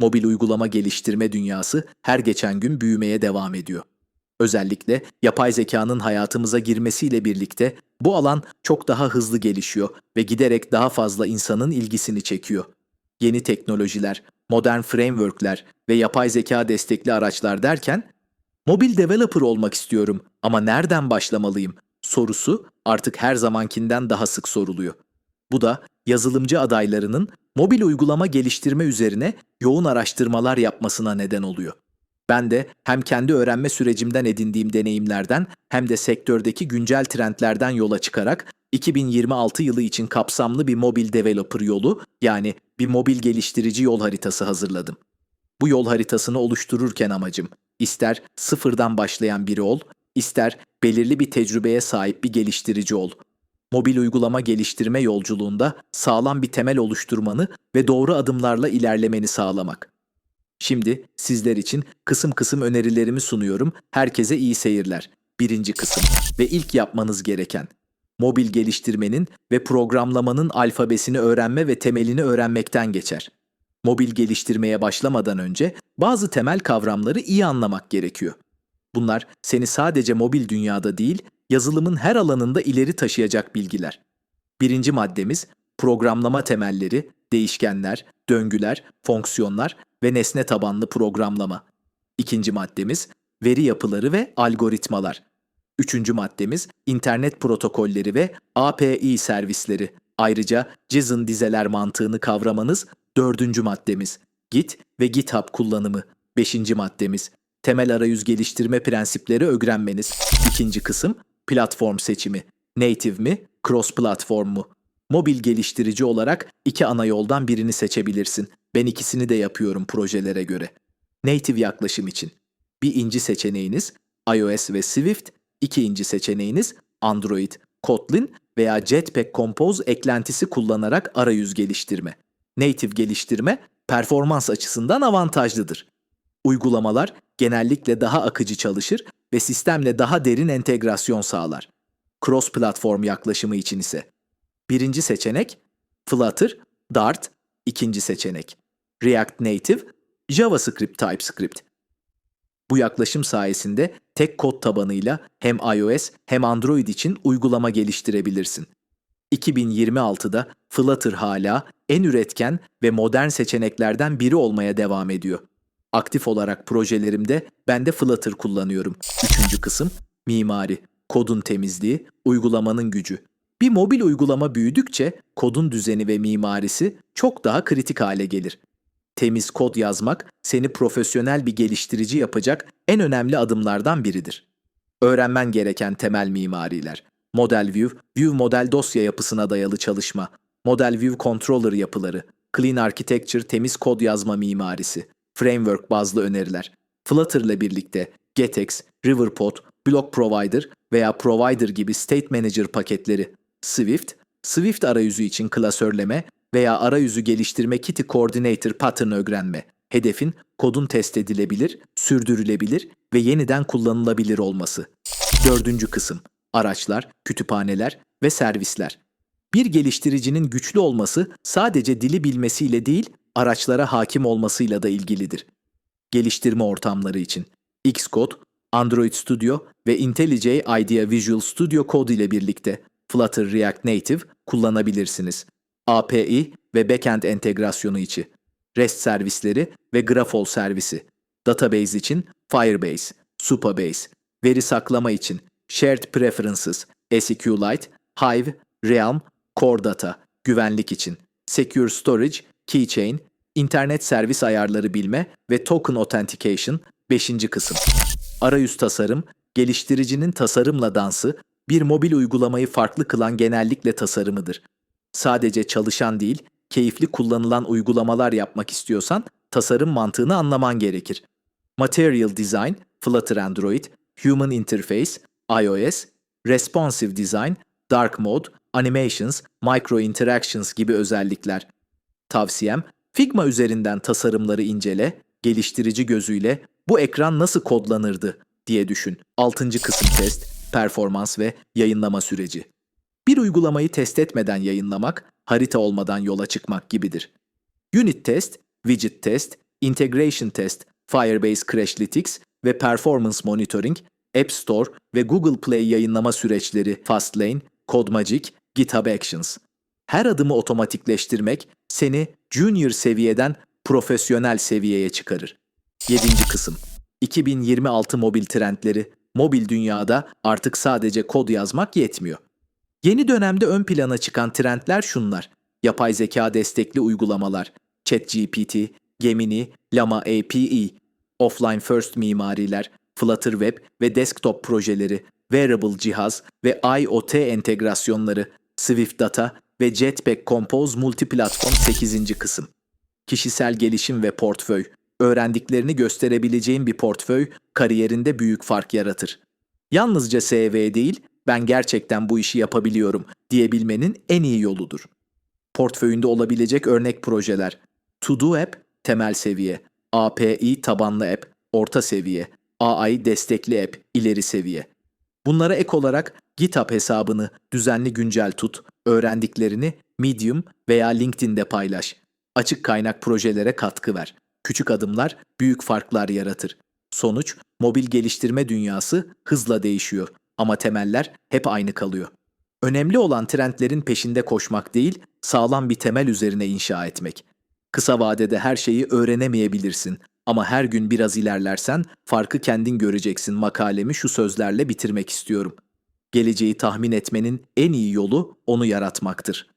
mobil uygulama geliştirme dünyası her geçen gün büyümeye devam ediyor. Özellikle yapay zekanın hayatımıza girmesiyle birlikte bu alan çok daha hızlı gelişiyor ve giderek daha fazla insanın ilgisini çekiyor. Yeni teknolojiler, modern frameworkler ve yapay zeka destekli araçlar derken mobil developer olmak istiyorum ama nereden başlamalıyım sorusu artık her zamankinden daha sık soruluyor. Bu da yazılımcı adaylarının mobil uygulama geliştirme üzerine yoğun araştırmalar yapmasına neden oluyor. Ben de hem kendi öğrenme sürecimden edindiğim deneyimlerden hem de sektördeki güncel trendlerden yola çıkarak 2026 yılı için kapsamlı bir mobil developer yolu yani bir mobil geliştirici yol haritası hazırladım. Bu yol haritasını oluştururken amacım ister sıfırdan başlayan biri ol, ister belirli bir tecrübeye sahip bir geliştirici ol. Mobil uygulama geliştirme yolculuğunda sağlam bir temel oluşturmanı ve doğru adımlarla ilerlemeni sağlamak. Şimdi sizler için kısım kısım önerilerimi sunuyorum. Herkese iyi seyirler. Birinci kısım ve ilk yapmanız gereken. Mobil geliştirmenin ve programlamanın alfabesini öğrenme ve temelini öğrenmekten geçer. Mobil geliştirmeye başlamadan önce bazı temel kavramları iyi anlamak gerekiyor. Bunlar seni sadece mobil dünyada değil, yazılımın her alanında ileri taşıyacak bilgiler. Birinci maddemiz programlama temelleri, değişkenler, döngüler, fonksiyonlar ve nesne tabanlı programlama. İkinci maddemiz veri yapıları ve algoritmalar. Üçüncü maddemiz internet protokolleri ve API servisleri. Ayrıca JSON dizeler mantığını kavramanız dördüncü maddemiz. Git ve GitHub kullanımı. Beşinci maddemiz. Temel arayüz geliştirme prensipleri öğrenmeniz. İkinci kısım platform seçimi. Native mi, cross platform mu? Mobil geliştirici olarak iki ana yoldan birini seçebilirsin. Ben ikisini de yapıyorum projelere göre. Native yaklaşım için. Bir inci seçeneğiniz iOS ve Swift, iki inci seçeneğiniz Android, Kotlin veya Jetpack Compose eklentisi kullanarak arayüz geliştirme. Native geliştirme performans açısından avantajlıdır. Uygulamalar genellikle daha akıcı çalışır ve sistemle daha derin entegrasyon sağlar. Cross platform yaklaşımı için ise Birinci seçenek Flutter, Dart, ikinci seçenek React Native, JavaScript TypeScript. Bu yaklaşım sayesinde tek kod tabanıyla hem iOS hem Android için uygulama geliştirebilirsin. 2026'da Flutter hala en üretken ve modern seçeneklerden biri olmaya devam ediyor. Aktif olarak projelerimde ben de Flutter kullanıyorum. Üçüncü kısım mimari, kodun temizliği, uygulamanın gücü. Bir mobil uygulama büyüdükçe kodun düzeni ve mimarisi çok daha kritik hale gelir. Temiz kod yazmak seni profesyonel bir geliştirici yapacak en önemli adımlardan biridir. Öğrenmen gereken temel mimariler. Model View, View model dosya yapısına dayalı çalışma, Model View Controller yapıları, Clean Architecture temiz kod yazma mimarisi, framework bazlı öneriler. Flutter ile birlikte Getex, Riverpod, Block Provider veya Provider gibi State Manager paketleri, Swift, Swift arayüzü için klasörleme veya arayüzü geliştirme kiti coordinator pattern öğrenme. Hedefin kodun test edilebilir, sürdürülebilir ve yeniden kullanılabilir olması. Dördüncü kısım araçlar, kütüphaneler ve servisler. Bir geliştiricinin güçlü olması sadece dili bilmesiyle değil, araçlara hakim olmasıyla da ilgilidir. Geliştirme ortamları için. Xcode, Android Studio ve IntelliJ IDEA Visual Studio Code ile birlikte Flutter React Native kullanabilirsiniz. API ve backend entegrasyonu içi, REST servisleri ve Graphol servisi, database için Firebase, Supabase, veri saklama için Shared Preferences, SQLite, Hive, Realm, Core Data, güvenlik için Secure Storage, Keychain, internet servis ayarları bilme ve Token Authentication 5. kısım. Arayüz tasarım, geliştiricinin tasarımla dansı, bir mobil uygulamayı farklı kılan genellikle tasarımıdır. Sadece çalışan değil, keyifli kullanılan uygulamalar yapmak istiyorsan tasarım mantığını anlaman gerekir. Material Design, Flutter Android, Human Interface, iOS, Responsive Design, Dark Mode, Animations, Micro Interactions gibi özellikler. Tavsiyem, Figma üzerinden tasarımları incele, geliştirici gözüyle bu ekran nasıl kodlanırdı diye düşün. 6. kısım test, performans ve yayınlama süreci. Bir uygulamayı test etmeden yayınlamak, harita olmadan yola çıkmak gibidir. Unit test, widget test, Integration Test, Firebase Crashlytics ve Performance Monitoring, App Store ve Google Play yayınlama süreçleri Fastlane, CodeMagic, GitHub Actions. Her adımı otomatikleştirmek seni junior seviyeden profesyonel seviyeye çıkarır. 7. kısım 2026 mobil trendleri. Mobil dünyada artık sadece kod yazmak yetmiyor. Yeni dönemde ön plana çıkan trendler şunlar. Yapay zeka destekli uygulamalar, ChatGPT, Gemini, Llama API, offline first mimariler, Flutter Web ve desktop projeleri, wearable cihaz ve IoT entegrasyonları, Swift Data ve Jetpack Compose multiplatform 8. kısım. Kişisel gelişim ve portföy. Öğrendiklerini gösterebileceğin bir portföy kariyerinde büyük fark yaratır. Yalnızca CV değil, ben gerçekten bu işi yapabiliyorum diyebilmenin en iyi yoludur. Portföyünde olabilecek örnek projeler. To-Do App, temel seviye. API tabanlı app, orta seviye. AI destekli app, ileri seviye. Bunlara ek olarak GitHub hesabını düzenli güncel tut, öğrendiklerini Medium veya LinkedIn'de paylaş. Açık kaynak projelere katkı ver. Küçük adımlar büyük farklar yaratır. Sonuç, mobil geliştirme dünyası hızla değişiyor ama temeller hep aynı kalıyor. Önemli olan trendlerin peşinde koşmak değil, sağlam bir temel üzerine inşa etmek. Kısa vadede her şeyi öğrenemeyebilirsin ama her gün biraz ilerlersen farkı kendin göreceksin makalemi şu sözlerle bitirmek istiyorum. Geleceği tahmin etmenin en iyi yolu onu yaratmaktır.